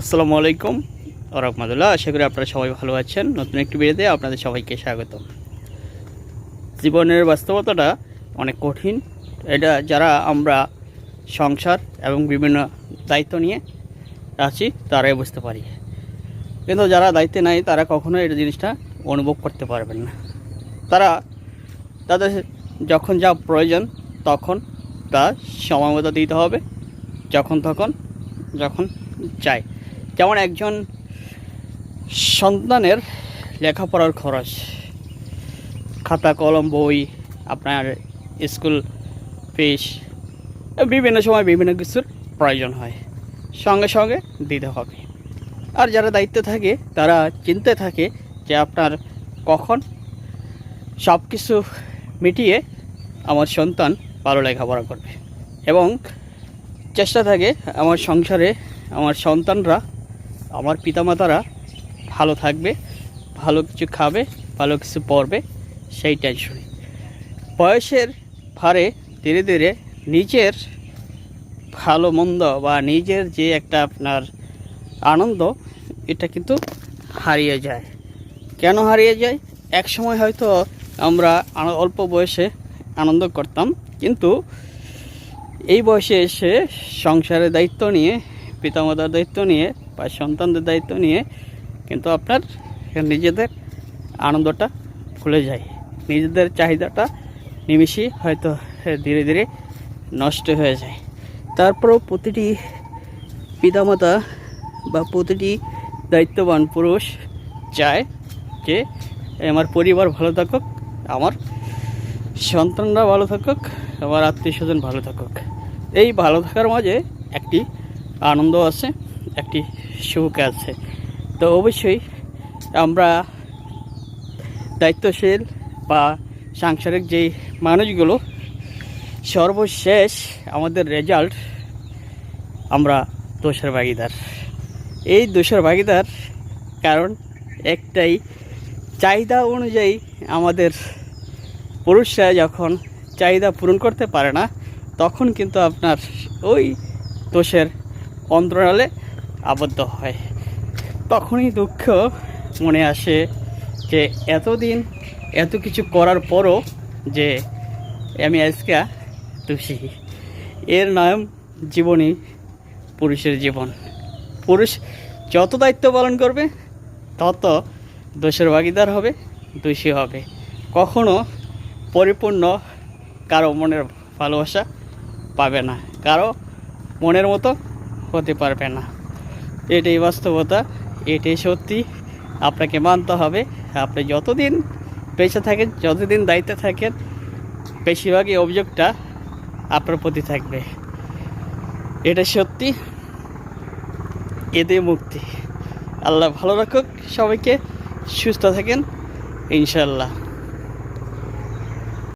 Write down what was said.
আসসালামু আলাইকুম রহমতুল্লাহ আশা করি আপনারা সবাই ভালো আছেন। নতুন একটি ভিডিওতে আপনাদের সবাইকে স্বাগত। জীবনের বাস্তবতাটা অনেক কঠিন। এটা যারা আমরা সংসার এবং বিভিন্ন দায়িত্ব নিয়ে আছি, তারাই বুঝতে পারি। কিন্তু যারা দায়িত্বে নাই, তারা কখনো এই জিনিসটা অনুভব করতে পারবেন না। তারা তাদের যখন যা প্রয়োজন, তখন তা সময় মতো দিতে হবে। যখন তখন, যখন চাই যেমন একজন সন্তানের লেখাপড়ার খরচ, খাতা, কলম, বই, আপনার স্কুল ফিস, বিভিন্ন সময় বিভিন্ন কিছুর প্রয়োজন হয়। সঙ্গে সঙ্গে দিতে হবে। আর যারা দায়িত্বে থাকে, তারা চিন্তায় থাকে যে আপনার কখন সব কিছু মিটিয়ে আমার সন্তান ভালো লেখাপড়া করবে। এবং চেষ্টা থাকে আমার সংসারে আমার সন্তানরা আমার পিতামাতারা ভালো থাকবে, ভালো কিছু খাবে, ভালো কিছু পড়বে সেই টেনশনে বয়সের ভারে ধীরে ধীরে নিজের ভালো মন্দ বা নিজের যে একটা আপনার আনন্দ, এটা কিন্তু হারিয়ে যায়। কেন হারিয়ে যায়? এক সময় হয়তো আমরা অল্প বয়সে আনন্দ করতাম, কিন্তু এই বয়সে এসে সংসারের দায়িত্ব নিয়ে, পিতামাতার দায়িত্ব নিয়ে বা সন্তানদের দায়িত্ব নিয়ে কিন্তু আপনার নিজেদের আনন্দটা ভুলে যায়। নিজেদের চাহিদাটা নিমিষেই হয়তো ধীরে ধীরে নষ্ট হয়ে যায়। তারপরেও প্রতিটি পিতামাতা বা প্রতিটি দায়িত্ববান পুরুষ চায় যে, আমার পরিবার ভালো থাকুক, আমার সন্তানরা ভালো থাকুক, আমার আত্মীয় স্বজন ভালো থাকুক। এই ভালো থাকার মাঝে একটি আনন্দ আছে, একটি সুখ আছে। তো অবশ্যই আমরা দায়িত্বশীল বা সাংসারিক যেই মানুষগুলো, সর্বশেষ আমাদের রেজাল্ট আমরা দোষের ভাগিদার। এই দোষের ভাগিদার কারণ একটাই, চাহিদা অনুযায়ী আমাদের পুরুষরা যখন চাহিদা পূরণ করতে পারে না, তখন কিন্তু আপনার ওই দোষের অন্তরালে আবদ্ধ হয়। তখনই দুঃখ মনে আসে যে এতদিন এত কিছু করার পরও যে আমি আজকে দোষী। এর নাম জীবনই পুরুষের জীবন। পুরুষ যত দায়িত্ব পালন করবে, তত দোষের ভাগিদার হবে, দোষী হবে। কখনো পরিপূর্ণ কারও মনের ভালোবাসা পাবে না, কারও মনের মতো হতে পারবে না। এটাই বাস্তবতা, এটাই সত্যি। আপনাকে মানতে হবে। আপনি যতদিন বেঁচে থাকেন, যতদিন দায়িত্বে থাকেন, বেশিরভাগই অভিযোগটা আপনার প্রতি থাকবে। এটা সত্যি এতে মুক্তি। আল্লাহ ভালো রাখুক সবাইকে, সুস্থ থাকেন ইনশাল্লাহ